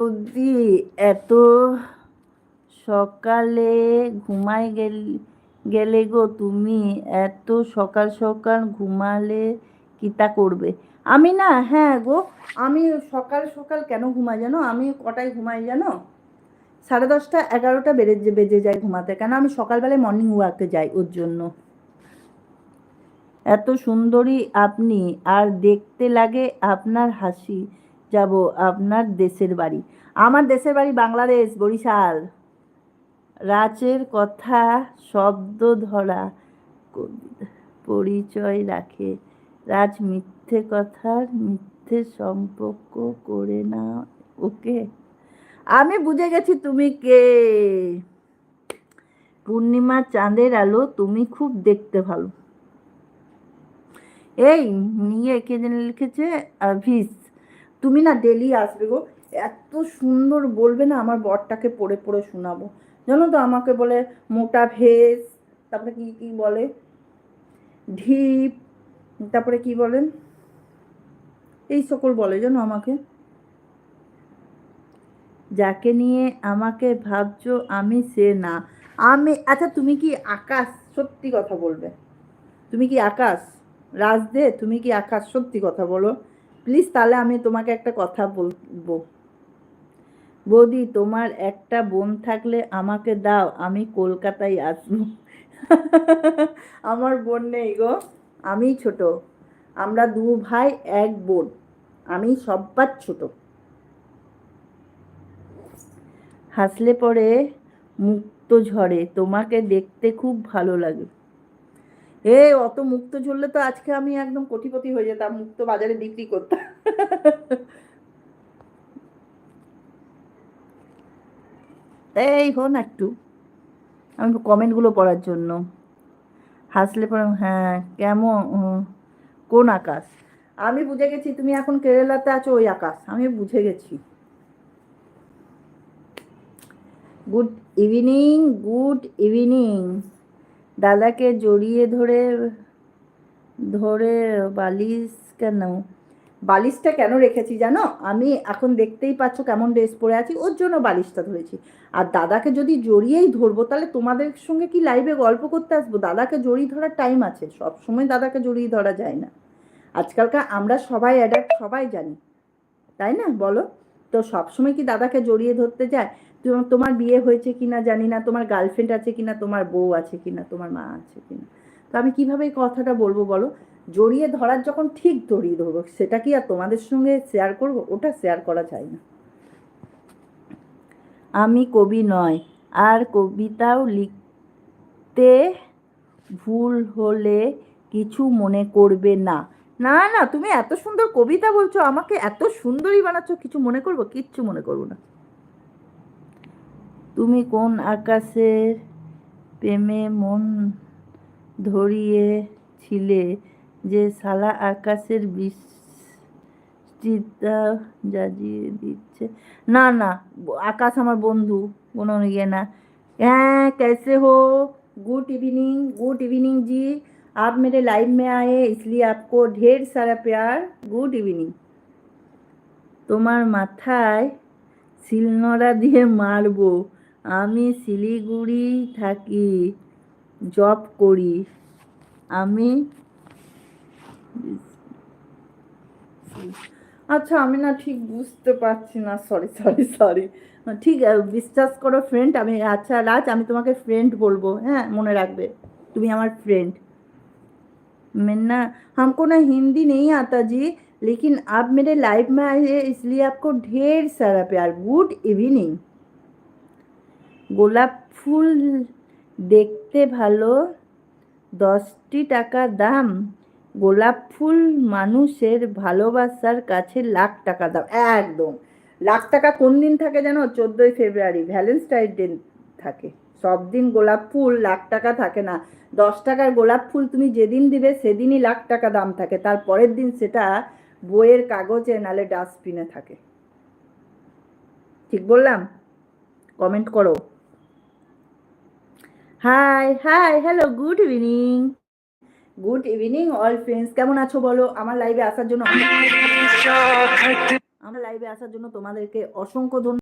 বৌদি এত সকালে ঘুমাই গেল গো তুমি? এত সকাল সকাল ঘুমালে কিতা করবে? আমি না হ্যাঁ গো, আমি সকাল সকাল কেন ঘুমাই জানো? আমি কটায় ঘুমাই জানো? সাড়ে দশটা, এগারোটা বেড়ে বেজে যায় ঘুমাতে। কেন আমি সকালবেলায় মর্নিং ওয়াকে যাই ওর জন্য। এত সুন্দরী আপনি, আর দেখতে লাগে আপনার হাসি। যাব আপনার দেশের বাড়ি। আমার দেশের বাড়ি বাংলাদেশ, বরিশাল। রাজের কথা, শব্দ ধরা, পরিচয় রাখে। রাজ মিথ্যে কথার মিথ্যে সম্পর্ক করে না। ওকে? আমি বুঝে গেছি তুমি কে। পূর্ণিমা চাঁদের আলো, তুমি খুব দেখতে ভালো। এই, নিয়ে কে যেন লিখেছে? ভিস তুমি না ডেলি আসবে গো। এত সুন্দর বলবে না আমার বরটাকে পড়ে পড়ে শোনাবো। জানো তো আমাকে বলে মোটা ভেস, তারপরে কি কি বলে? ঢিপ, তারপরে কি বলেন এই সকল বলে জানো আমাকে। যাকে নিয়ে আমাকে ভাবছ আমি সে না। আমি আচ্ছা তুমি কি আকাশ সত্যি কথা বলবে? তুমি কি আকাশ? রাজ দে তুমি কি আকাশ সত্যি কথা বলো? প্লিজ তাহলে আমি তোমাকে একটা কথা বলব। বৌদি, তোমার একটা বোন থাকলে আমাকে দাও, আমি কলকাতায় আসব। আমার বোন নেই গো আমি ছোট। আমরা দু ভাই, এক বোন আমি সব্বার ছোট। হাসলে পরে মুক্ত ঝরে তোমাকে দেখতে খুব ভালো লাগে। এ, অত মুক্ত ঝরলে তো আজকে আমি একদম কোটিপতি হয়ে যেতাম, মুক্ত বাজারে বিক্রি করতাম। এই, হন একটু। আমি কমেন্টগুলো পড়ার জন্য। হাসলে পরে হ্যাঁ কেমন কোন আকাশ? আমি বুঝে গেছি, তুমি এখন কেরালাতে আছো, ওই আকাশ। আমি বুঝে গেছি। Good evening good evening. দাদাকে জড়িয়ে ধরে ধরে বালিশ কেন? বালিশটা কেন রেখেছি জানো? আমি এখন দেখতেই পাচ্ছ কেমন ড্রেস পরে আছি, ওর জন্য বালিশটা ধরেছি। আর দাদাকে যদি জড়িয়েই ধরবো, তাহলে তোমাদের সঙ্গে কি লাইভে গল্প করতে আসব? দাদাকে জড়িয়ে ধরার টাইম আছে, সব সময় দাদাকে জড়িয়ে ধরা যায় না। আজকালকার আমরা সবাই অ্যাডাপ্ট সবাই জানি, তাই না? বলো? তো সবসময় কি দাদাকে জড়িয়ে ধরতে যায়? তোমার বিয়ে হয়েছে কিনা জানি না, তোমার গার্লফ্রেন্ড আছে কিনা, তোমার বউ আছে কিনা, তোমার মা আছে কিনা। তো আমি কীভাবে এই কথাটা বলব বলো? জড়িয়ে ধরার যখন ঠিক জড়িয়ে ধরবো সেটা কি আর তোমাদের সঙ্গে শেয়ার করব? ওটা শেয়ার করা যায় না। আমি কবি নয়, আর কবিতাও লিখতে ভুল হলে কিছু মনে করবে না। না না, তুমি এত সুন্দর কবিতা বলছো, আমাকে এত সুন্দরই বানাচ্ছ, কিছু মনে করব? কিচ্ছু মনে করব না। তুমি কোন আকাশের প্রেমে মন ধরিয়েছিলে যে সালা আকাশের বৃষ্টিটা জাজিয়ে দিচ্ছে না না আকাশ আমার বন্ধু কোনো ইয়ে না হ্যাঁ कैसे हो गुड इवनिंग गुड इवनिंग जी आप मेरे लाइव में आए इसलिए आपको ढेर सारा प्यार गुड इवनिंग তোমার মাথায় শিলনোড়া দিয়ে মারবো আমি শিলিগুড়ি থাকি জব করি আমি আচ্ছা আমি না ঠিক বুঝতে পারছি না সরি সরি সরি ঠিক আছে, বিশ্বাস করো ফ্রেন্ড আমি আচ্ছা রাজ আমি তোমাকে ফ্রেন্ড বলবো হ্যাঁ মনে রাখবে তুমি আমার फ्रेंड मैं ना हमको ना हिंदी नहीं आता जी लेकिन आप मेरे लाइव में आए हैं इसलिए आपको ढेर सारा प्यार गुड इवनिंग গোলাপ ফুল দেখতে ভালো, দশটি টাকা দাম। গোলাপ ফুল মানুষের ভালোবাসার কাছে লাখ টাকা দাম, একদম। লাখ টাকা কোন দিন থাকে জানো? চোদ্দোই ফেব্রুয়ারি ভ্যালেন্টাইন ডে থাকে। সব দিন গোলাপ ফুল, লাখ টাকা থাকে না। দশ টাকার গোলাপ ফুল তুমি যেদিন দিবে, সেদিনই লাখ টাকা দাম থাকে। তার পরের দিন সেটা বইয়ের কাগজে, নালে ডাস্টবিনে থাকে। ঠিক বললাম? কমেন্ট করো। Hi hi hello good evening good evening all friends কেমন আছো বলো? আমার লাইভে আসার জন্য আমার লাইভে আসার জন্য তোমাদেরকে অসংখ্য ধন্যবাদ।